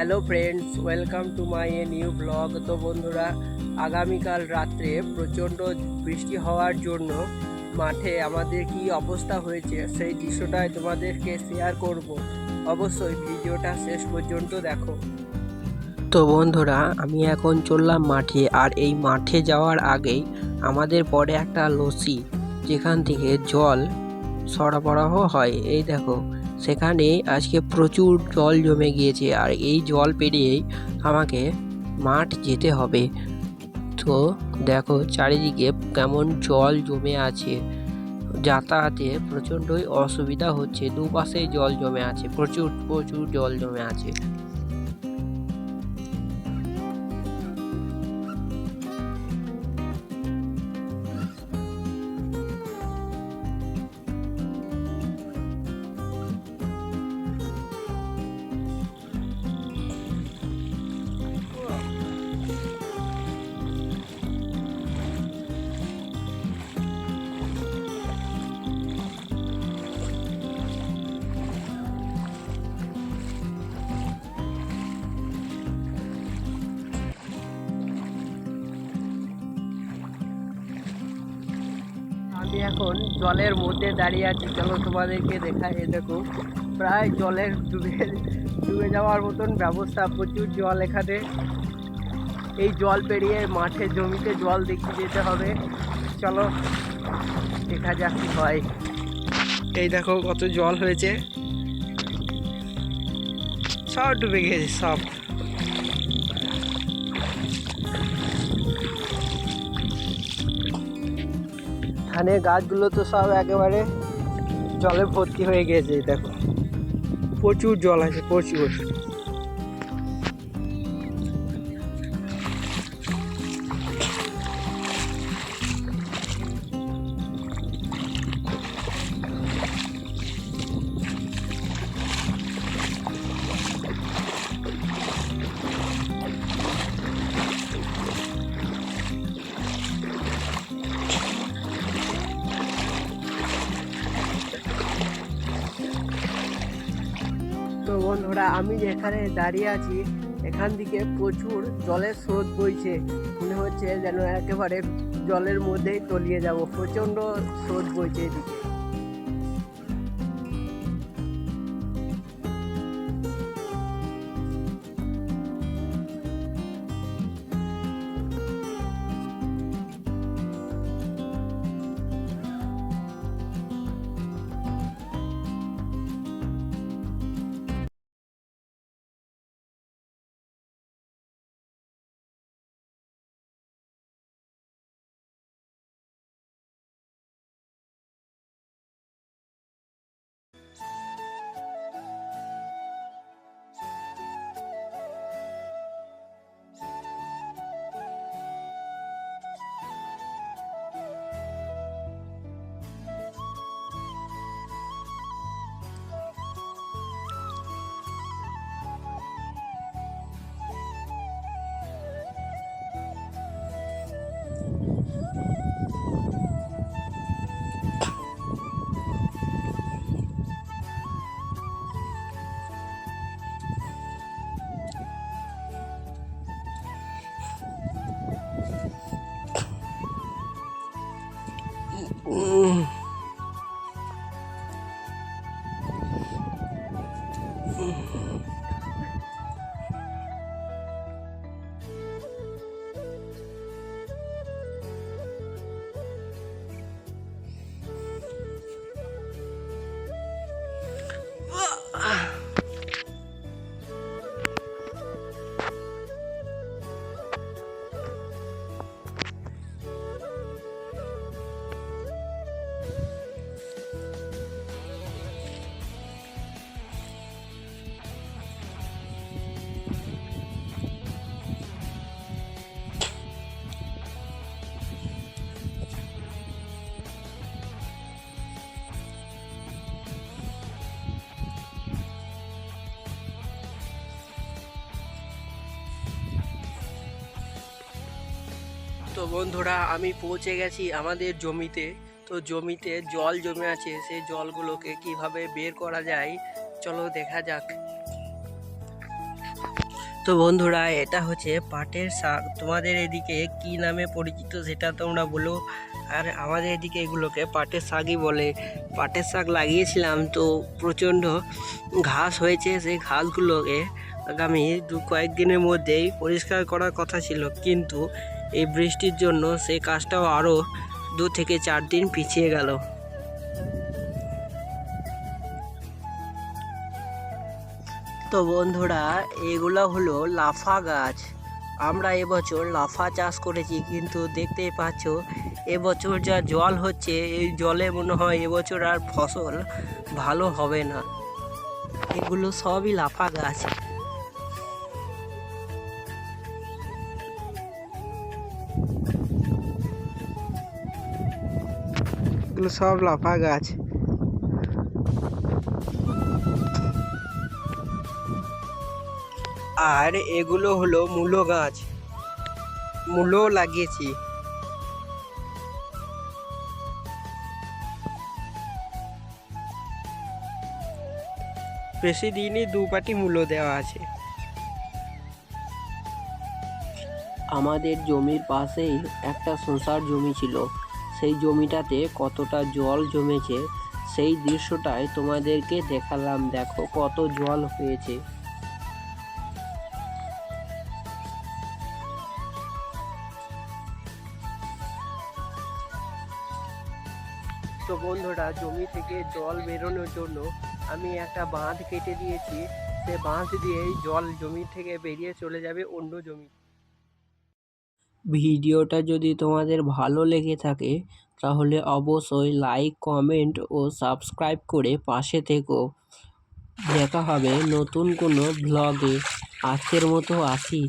Hello friends welcome to my a new blog তো বন্ধুরা, আগামীকাল রাত্রে প্রচণ্ড বৃষ্টি হওয়ার জন্য মাঠে আমাদের কি অবস্থা হয়েছে সেই দৃশ্যটাই তোমাদেরকে শেয়ার করব। অবশ্যই ভিডিওটা শেষ পর্যন্ত দেখো। তো বন্ধুরা, আমি এখন চললাম মাঠে আর এই মাঠে যাওয়ার আগেই আমাদের পরে একটা লসি যেখান থেকে জল সরবরাহ হয়। এই দেখো সেখানে আজকে প্রচুর জল জমে গিয়েছে আর এই জল পেরিয়েই আমাকে মাঠ যেতে হবে। তো দেখো চারিদিকে কেমন জল জমে আছে। যাতায়াতে প্রচণ্ডই অসুবিধা হচ্ছে। দুপাশে জল জমে আছে, প্রচুর প্রচুর জল জমে আছে। আমি এখন জলের মধ্যে দাঁড়িয়ে আছি। চলো তোমাদেরকে দেখাই, এই দেখো, প্রায় জলের ডুবে ডুবে যাওয়ার মতন ব্যবস্থা, প্রচুর জল এখানে। এই জল পেরিয়ে মাঠে, জমিতে জল দেখতে যেতে হবে। চলো, দেখা যাক কি হয়। এই দেখো, কত জল হয়েছে। সব ডুবে গেছে, সব। ধানের গাছগুলো তো সব একেবারে জলে ভর্তি হয়ে গেছে দেখো। প্রচুর জল আছে প্রচুর। বন্ধুরা আমি যেখানে দাঁড়িয়ে আছি, এখান থেকে প্রচুর জলের স্রোত বইছে। মনে হচ্ছে যেন একেবারে জলের মধ্যেই তলিয়ে যাব। প্রচণ্ড স্রোত বইছে এদিকে। 嗯。তো বন্ধুরা, আমি পৌঁছে গেছি আমাদের জমিতে। তো জমিতে জল জমে আছে, সেই জলগুলোকে কীভাবে বের করা যায়, চলো দেখা যাক। তো বন্ধুরা, এটা হচ্ছে পাটের শাক। তোমাদের এদিকে কি নামে পরিচিত সেটা তোমরা বলো। আর আমাদের এদিকে এগুলোকে পাটের শাকই বলে। পাটের শাক লাগিয়েছিলাম তো প্রচণ্ড ঘাস হয়েছে, সেই ঘাসগুলোকে আগামী দু কয়েকদিনের মধ্যেই পরিষ্কার করার কথা ছিল। কিন্তু এই বৃষ্টির জন্য সেই কাজটাও আরও দু থেকে চার দিন পিছিয়ে গেল। তো বন্ধুরা, এগুলো হলো লাফা গাছ। আমরা এবছর লাফা চাষ করেছি, কিন্তু দেখতেই পাচ্ছ এবছর যা জল হচ্ছে, এই জলে মনে হয় এবছর আর ফসল ভালো হবে না। এগুলো সবই লাফা গাছ। এগুলো সব লাফা গাছ। আর এগুলো হলো মূলো গাছ। মূলো লাগিয়েছি। বেশি দিনই দু পাটি মূলো দেওয়া আছে। আমাদের জমির পাশেই একটা শশার জমি ছিল। সেই জমিটাতে কতটা জল জমেছে, সেই দৃশ্যটাই তোমাদেরকে দেখালাম। দেখো কত জল হয়েছে। তো বন্ধুরা, জমি থেকে জল বেরোনোর জন্য আমি একটা বাঁধ কেটে দিয়েছি। সে বাঁধ দিয়েই জল জমি থেকে বেরিয়ে চলে যাবে অন্য জমি ভিডিওটা যদি তোমাদের ভালো লেগে থাকে, তাহলে অবশ্যই লাইক কমেন্ট ও সাবস্ক্রাইব করে পাশে থেকো। দেখা হবে নতুন কোনো ব্লগে আজকের মতো আসি।